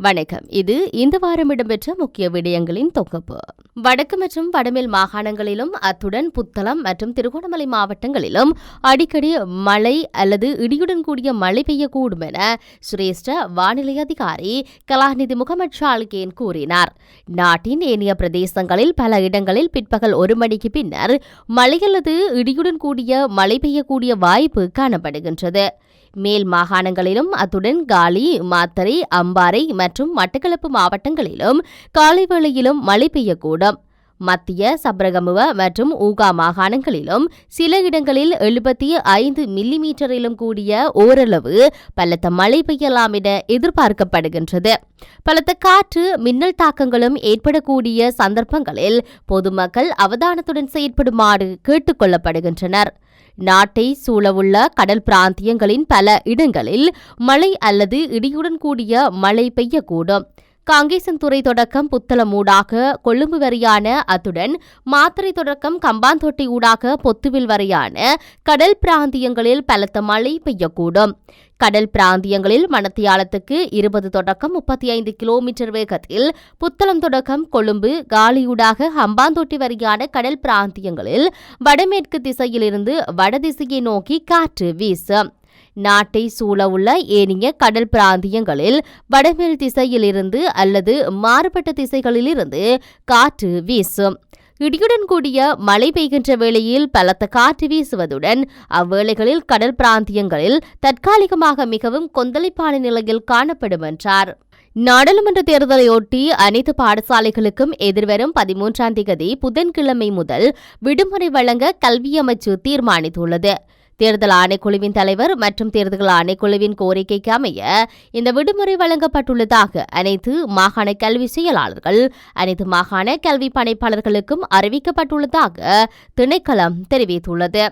வணக்கம். இது இந்த வாரம் இடம்பெற்ற முக்கிய விடயங்களின் தொகுப்பு. வடக்கு மற்றும் வடமேல் மாகாணங்களிலும் அத்துடன் புத்தளம் மற்றும் திருகோணமலை மாவட்டங்களிலும் அடிக்கடி மழை அல்லது இடியுடன் கூடிய மழை பெய்யக்கூடும் என சிரேஷ்ட வானிலை அதிகாரி கலாநிதி முகமது ஷால்கேன் கூறினார். நாட்டின் ஏனைய பிரதேசங்களில் பல இடங்களில் பிற்பகல் ஒரு மணிக்கு பின்னர் மழை அல்லது இடியுடன் கூடிய மழை பெய்யக்கூடிய வாய்ப்பு காணப்படுகின்றது. மேல் மாகாணங்களிலும் அத்துடன் காலி மாத்தறை அம்பாறை மற்றும் மட்டக்களப்பு மாவட்டங்களிலும் காலை வேளையிலும் மழை பெய்யக்கூடும். மத்திய சப்ரகமுவ மற்றும் ஊகா மாகாணங்களிலும் சில இடங்களில் எழுபத்தி ஐந்து மில்லிமீட்டரிலும் கூடிய ஓரளவு பலத்த மழை பெய்யலாம் என எதிர்பார்க்கப்படுகின்றது. பலத்த காற்று மின்னல் தாக்கங்களும் ஏற்படக்கூடிய சந்தர்ப்பங்களில் பொதுமக்கள் அவதானத்துடன் செயற்படுமாறு கேட்டுக் கொள்ளப்படுகின்றனர். நாட்டை சூழவுள்ள கடல் பிராந்தியங்களின் பல இடங்களில் மழை அல்லது இடியுடன் கூடிய மழை பெய்யக்கூடும். காங்கேசன்துறை தொடக்கம் புத்தளம் ஊடாக கொழும்பு வரையான அத்துடன் மாத்திரை தொடக்கம் கம்பாந்தொட்டி ஊடாக பொத்துவில் வரையான கடல் பிராந்தியங்களில் பலத்த மழை பெய்யக்கூடும். கடல் பிராந்தியங்களில் மணத்தியாலத்துக்கு இருபது தொடக்கம் முப்பத்தி ஐந்து கிலோமீட்டர் வேகத்தில் புத்தளம் தொடக்கம் கொழும்பு காலியூடாக ஹம்பாந்தோட்டி வரையான கடல் பிராந்தியங்களில் வடமேற்கு திசையிலிருந்து வடதிசையை நோக்கி காற்று வீசும். நாட்டை சூழவுள்ள ஏனைய கடல் பிராந்தியங்களில் வடமேல் திசையிலிருந்து அல்லது மாறுபட்ட திசைகளிலிருந்து காற்று வீசும். இடியுடன் கூடிய மழை பெய்கின்ற வேளையில் பலத்த காற்று வீசுவதுடன் அவ்வேளைகளில் கடல் பிராந்தியங்களில் தற்காலிகமாக மிகவும் கொந்தளிப்பான நிலையில் காணப்படும் என்றார். நாடாளுமன்ற தேர்தலையொட்டி அனைத்து பாடசாலைகளுக்கும் எதிர்வரும் பதிமூன்றாம் தேதி புதன்கிழமை முதல் விடுமுறை வழங்க கல்வி அமைச்சு தீர்மானித்துள்ளது. தேர்தல் ஆணைக்குழுவின் தலைவர் மற்றும் தேர்தல் ஆணைக்குழுவின் கோரிக்கைக்கு அமைய இந்த விடுமுறை வழங்கப்பட்டுள்ளதாக அனைத்து மாகாண கல்வி செயலாளர்கள் அனைத்து மாகாண கல்வி பணிப்பாளர்களுக்கும் அறிவிக்கப்பட்டுள்ளதாக திணைக்களம் தெரிவித்துள்ளது.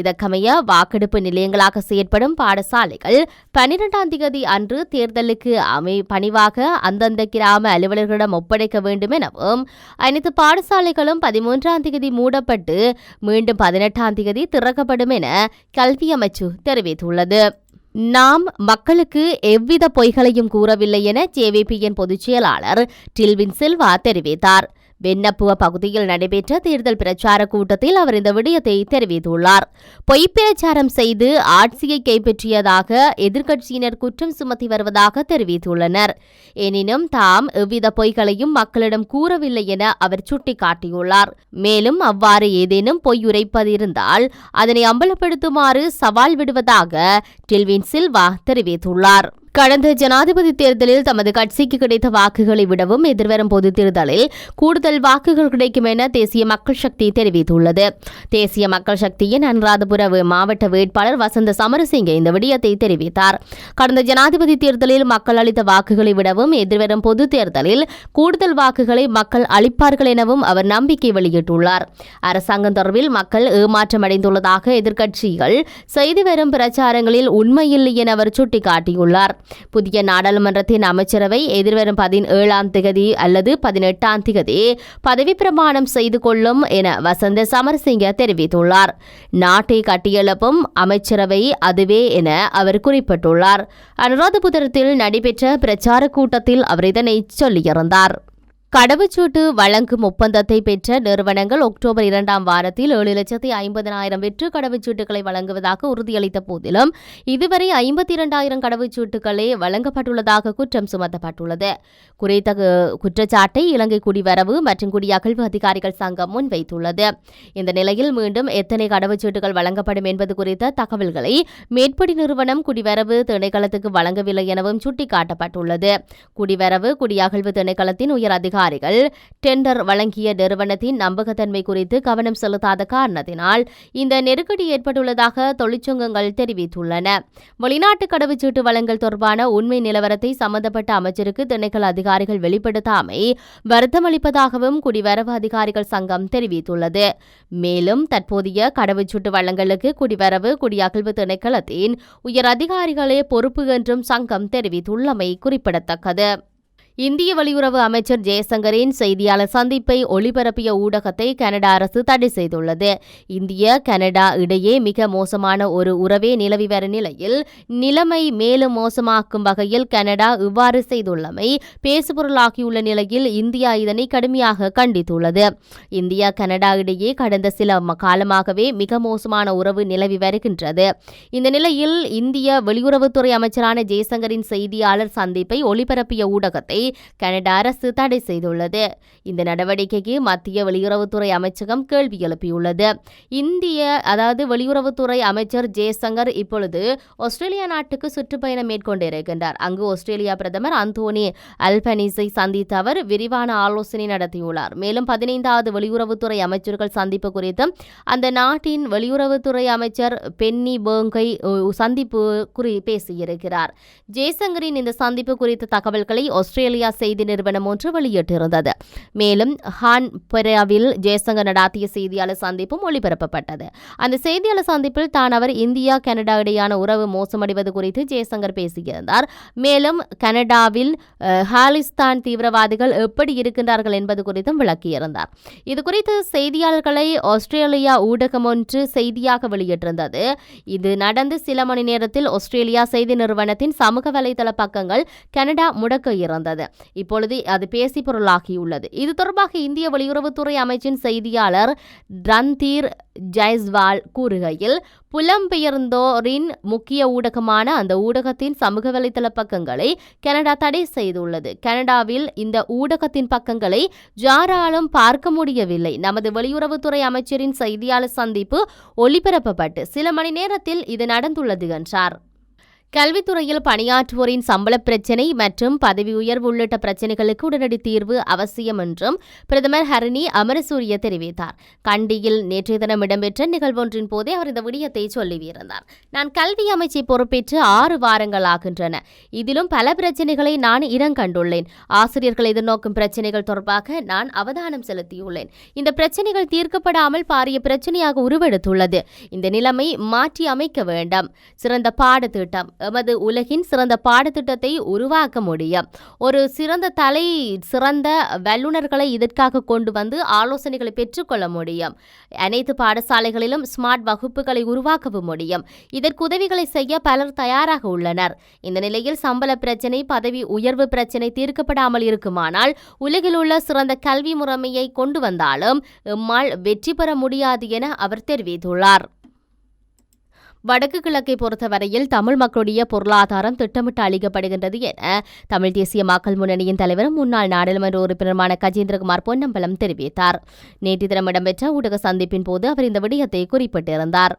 இதற்கமைய வாக்கெடுப்பு நிலையங்களாக செயற்படும் பாடசாலைகள் பனிரெண்டாம் தேதி அன்று தேர்தலுக்கு அமை பணிவாக அந்தந்த கிராம அலுவலர்களிடம் ஒப்படைக்க வேண்டும் எனவும் அனைத்து பாடசாலைகளும் பதிமூன்றாம் தேதி மூடப்பட்டு மீண்டும் பதினெட்டாம் தேதி திறக்கப்படும் என கல்வி அமைச்சு தெரிவித்துள்ளது. நாம் மக்களுக்கு எவ்வித பொய்களையும் கூறவில்லை என ஜேவிபியின் பொதுச் செயலாளர் டில்வின் சில்வா தெரிவித்தார். வெண்ணப்புவ பகுதியில் நடைபெற்ற தேர்தல் பிரச்சார கூட்டத்தில் அவர் இந்த விடயத்தை தெரிவித்துள்ளார். பொய் பிரச்சாரம் செய்து ஆட்சியை கைப்பற்றியதாக எதிர்க்கட்சியினர் குற்றம் சுமத்தி வருவதாக தெரிவித்துள்ளனர். எனினும் தாம் எவ்வித பொய்களையும் மக்களிடம் கூறவில்லை என அவர் சுட்டிக்காட்டியுள்ளார். மேலும் அவ்வாறு ஏதேனும் பொய் உரைப்பதிருந்தால் அதனை அம்பலப்படுத்துமாறு சவால் விடுவதாக டில்வின் சில்வா தெரிவித்துள்ளார். கடந்த ஜனாதிபதி தேர்தலில் தமது கட்சிக்கு கிடைத்த வாக்குகளை விடவும் எதிர்வரும் பொது தேர்தலில் கூடுதல் வாக்குகள் கிடைக்கும் என தேசிய மக்கள் சக்தி தெரிவித்துள்ளது. தேசிய மக்கள் சக்தியின் அனுராதபுர மாவட்ட வேட்பாளர் வசந்த சமரசிங்க இந்த விடயத்தை தெரிவித்தார். கடந்த ஜனாதிபதி தேர்தலில் மக்கள் அளித்த வாக்குகளை விடவும் எதிர்வரும் பொது தேர்தலில் கூடுதல் வாக்குகளை மக்கள் அளிப்பார்கள் எனவும் அவர் நம்பிக்கை வெளியிட்டுள்ளார். அரசாங்கம் தொடர்பில் மக்கள் ஏமாற்றமடைந்துள்ளதாக எதிர்க்கட்சிகள் செய்து வரும் பிரச்சாரங்களில் உண்மையில்லை என அவர் சுட்டிக்காட்டியுள்ளார். புதிய நாடாளுமன்றத்தின் அமைச்சரவை எதிர்வரும் பதினேழாம் திகதி அல்லது பதினெட்டாம் திகதி பதவி பிரமாணம் செய்து கொள்ளும் என வசந்த சமரசிங்க தெரிவித்துள்ளார். நாட்டை கட்டியெழுப்பும் அமைச்சரவை அதுவே என அவர் குறிப்பிட்டுள்ளார். அனுராதபுரத்தில் நடைபெற்ற பிரச்சார கூட்டத்தில் அவர் இதனை சொல்லியிருந்தார். கடவுச்சீட்டு வழங்கும் ஒப்பந்தத்தை பெற்ற நிறுவனங்கள் அக்டோபர் இரண்டாம் வாரத்தில் ஏழு லட்சத்தி ஐம்பதனாயிரம் வெற்று கடவுச்சீட்டுகளை வழங்குவதாக உறுதியளித்த போதிலும் இதுவரை ஐம்பத்தி இரண்டாயிரம் கடவுச்சீட்டுகளே வழங்கப்பட்டுள்ளதாக குற்றம் சுமத்தப்பட்டுள்ளது. குறித்த குற்றச்சாட்டை இலங்கை குடிவரவு மற்றும் குடியகழ்வு அதிகாரிகள் சங்கம் முன்வைத்துள்ளது. இந்த நிலையில் மீண்டும் எத்தனை கடவுச்சீட்டுகள் வழங்கப்படும் என்பது குறித்த தகவல்களை மேற்படி நிறுவனம் குடிவரவு திணைக்களத்துக்கு வழங்கவில்லை எனவும் சுட்டிக்காட்டப்பட்டுள்ளது. குடிவரவு குடியகழ்வு திணைக்களத்தின் உயர் அதிகாரி அதிகாரிகள் டெண்டர் வழங்கிய நிறுவனத்தின் நம்பகத்தன்மை குறித்து கவனம் செலுத்தாத காரணத்தினால் இந்த நெருக்கடி ஏற்பட்டுள்ளதாக தொழிற்சங்கங்கள் தெரிவித்துள்ளன. வெளிநாட்டு கடவுச்சீட்டு வழங்கல் தொடர்பான உண்மை நிலவரத்தை சம்பந்தப்பட்ட அமைச்சருக்கு திணைக்கள அதிகாரிகள் வெளிப்படுத்தாமை வருத்தமளிப்பதாகவும் குடிவரவு அதிகாரிகள் சங்கம் தெரிவித்துள்ளது. மேலும் தற்போதைய கடவுச்சீட்டு வழங்கலுக்கு குடிவரவு குடியகழ்வு திணைக்களத்தின் உயர் அதிகாரிகளே பொறுப்பு என்றும் சங்கம் தெரிவித்துள்ளமை குறிப்பிடத்தக்கது. இந்திய வெளியுறவு அமைச்சர் ஜெயசங்கரின் செய்தியாளர் சந்திப்பை ஒளிபரப்பிய ஊடகத்தை கனடா அரசு தடை செய்துள்ளது. இந்திய கனடா இடையே மிக மோசமான ஒரு உறவே நிலவி வரும் நிலையில் நிலைமை மேலும் மோசமாக்கும் வகையில் கனடா இவ்வாறு செய்துள்ளமை பேசுபொருளாகியுள்ள நிலையில் இந்தியா இதனை கடுமையாக கண்டித்துள்ளது. இந்தியா கனடா இடையே கடந்த சில ம- காலமாகவே மிக மோசமான உறவு நிலவி வருகின்றது. இந்த நிலையில் இந்திய வெளியுறவுத்துறை அமைச்சரான ஜெய்சங்கரின் செய்தியாளர் சந்திப்பை ஒளிபரப்பிய ஊடகத்தை கனடா அரசு தடை செய்துள்ளது. இந்த நடவடிக்கைக்கு மத்திய வெளியுறவுத்துறை அமைச்சகம் கேள்வி எழுப்பியுள்ளது. இந்திய அதாவது வெளியுறவுத்துறை அமைச்சர் ஜெய்சங்கர் இப்பொழுது ஆஸ்திரேலியா நாட்டுக்கு சுற்றுப்பயணம் மேற்கொண்டிருக்கின்றார். அங்கு ஆஸ்திரேலியா பிரதமர் அந்தோனி அல்பனீஸை சந்தித்த அவர் விரிவான ஆலோசனை நடத்தியுள்ளார். மேலும் பதினைந்தாவது வெளியுறவுத்துறை அமைச்சர்கள் சந்திப்பு குறித்து அந்த நாட்டின் வெளியுறவுத்துறை அமைச்சர் பென்னி பேங்கை சந்திப்பு குறி பேசியிருக்கிறார். ஜெய்சங்கரின் இந்த சந்திப்பு குறித்த தகவல்களை ஆஸ்திரேலிய செய்தி நிறுவனம் ஒன்று வெளியிட்டிருந்தது. மேலும் ஹான் பெராவில் ஜெய்சங்கர் நடாத்திய செய்தியாளர் சந்திப்பும் ஒளிபரப்பப்பட்டது. அந்த செய்தியாளர் சந்திப்பில் தான் அவர் இந்தியா கனடா இடையான உறவு மோசமடைவது குறித்து ஜெய்சங்கர் பேசியிருந்தார். மேலும் கனடாவில் ஹாலிஸ்தான் தீவிரவாதிகள் எப்படி இருக்கின்றார்கள் என்பது குறித்தும் விளக்கியிருந்தார். இது குறித்து செய்தியாளர்களை ஆஸ்திரேலியா ஊடகம் ஒன்று செய்தியாக வெளியிட்டிருந்தது. இது நடந்து சில மணி நேரத்தில் ஆஸ்திரேலியா செய்தி நிறுவனத்தின் சமூக வலைதள பக்கங்கள் கனடா முடக்க இருந்தது. இப்பொழுது அது பேசி பொருளாகியுள்ளது. இது தொடர்பாக இந்திய வெளியுறவுத்துறை அமைச்சின் செய்தியாளர் ரந்தீர் ஜெய்ஸ்வால் கூறுகையில் புலம்பெயர்ந்தோரின் முக்கிய ஊடகமான அந்த ஊடகத்தின் சமூக வலைதள பக்கங்களை கனடா தடை செய்துள்ளது. கனடாவில் இந்த ஊடகத்தின் பக்கங்களை யாராலும் பார்க்க முடியவில்லை. நமது வெளியுறவுத்துறை அமைச்சரின் செய்தியாளர் சந்திப்பு ஒளிபரப்பப்பட்டு சில மணி நேரத்தில் இது நடந்துள்ளது என்றார். கல்வித்துறையில் பணியாற்றுவோரின் சம்பள பிரச்சினை மற்றும் பதவி உயர்வு உள்ளிட்ட பிரச்சினைகளுக்கு உடனடி தீர்வு அவசியம் என்றும் பிரதமர் ஹரணி அமரசூரிய தெரிவித்தார். கண்டியில் நேற்றைய தினம் இடம்பெற்ற நிகழ்வொன்றின் போதே அவர் இந்த விடயத்தை சொல்லியிருந்தார். நான் கல்வி அமைச்சை பொறுப்பேற்று ஆறு வாரங்கள் ஆகின்றன. இதிலும் பல பிரச்சினைகளை நான் இனம் கண்டுள்ளேன். ஆசிரியர்கள் எதிர்நோக்கும் பிரச்சினைகள் தொடர்பாக நான் அவதானம் செலுத்தியுள்ளேன். இந்த பிரச்சினைகள் தீர்க்கப்படாமல் பாரிய பிரச்சனையாக உருவெடுத்துள்ளது. இந்த நிலைமை மாற்றி அமைக்க வேண்டும். சிறந்த பாடத்திட்டம் எமது உலகின் சிறந்த பாடத்திட்டத்தை உருவாக்க முடியும். ஒரு சிறந்த தலை சிறந்த வல்லுநர்களை இதற்காக கொண்டு வந்து ஆலோசனைகளை பெற்றுக்கொள்ள முடியும். அனைத்து பாடசாலைகளிலும் ஸ்மார்ட் வகுப்புகளை உருவாக்கவும் முடியும். இதற்கு உதவிகளை செய்ய பலர் தயாராக உள்ளனர். இந்த நிலையில் சம்பள பிரச்சினை பதவி உயர்வு பிரச்சினை தீர்க்கப்படாமல் இருக்குமானால் உலகில் உள்ள சிறந்த கல்வி முறைமையை கொண்டு வந்தாலும் எம்மால் வெற்றி பெற முடியாது என அவர் தெரிவித்துள்ளார். வடக்கு கிழக்கை பொறுத்தவரையில் தமிழ் மக்களுடைய பொருளாதாரம் திட்டமிட்டு அளிக்கப்படுகின்றது என தமிழ் தேசிய மக்கள் முன்னணியின் தலைவரும் முன்னாள் நாடாளுமன்ற உறுப்பினருமான கஜேந்திரகுமார் பொன்னம்பலம் தெரிவித்தார். நேற்று தினம் இடம்பெற்ற ஊடக சந்திப்பின் போது அவர் இந்த விடயத்தை குறிப்பிட்டிருந்தார்.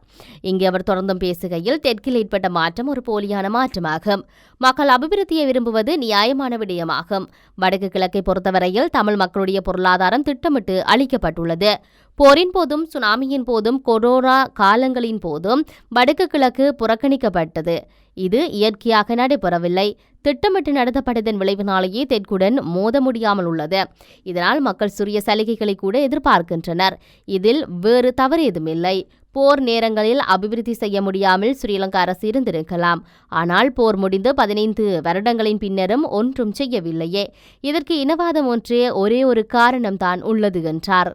இங்கே அவர் தொடர்ந்தும் பேசுகையில் தெற்கில் ஏற்பட்ட மாற்றம் ஒரு போலியான மாற்றமாகும். மக்கள் அபிவிருத்தியை விரும்புவது நியாயமான விடயமாகும். வடக்கு கிழக்கை பொறுத்தவரையில் தமிழ் மக்களுடைய பொருளாதாரம் திட்டமிட்டு அளிக்கப்பட்டுள்ளது. போரின் போதும் சுனாமியின் போதும் கொரோனா காலங்களின் போதும் வடக்கு கிழக்கு புறக்கணிக்கப்பட்டது. இது இயற்கையாக நடைபெறவில்லை. திட்டமிட்டு நடத்தப்பட்டதன் விளைவினாலேயே தெற்குடன் மோத முடியாமல் உள்ளது. இதனால் மக்கள் சிறிய சலுகைகளை கூட எதிர்பார்க்கின்றனர். இதில் வேறு தவறு ஏதுமில்லை போர் நேரங்களில் அபிவிருத்தி செய்ய முடியாமல் ஸ்ரீலங்கா அரசு இருந்திருக்கலாம். ஆனால் போர் முடிந்து பதினைந்து வருடங்களின் பின்னரும் ஒன்றும் செய்யவில்லையே. இதற்கு இனவாதம் ஒன்றே ஒரே ஒரு காரணம்தான் உள்ளது என்றார்.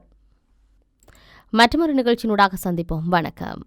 மற்றொரு நிகழ்ச்சியினூடாக சந்திப்போம். வணக்கம்.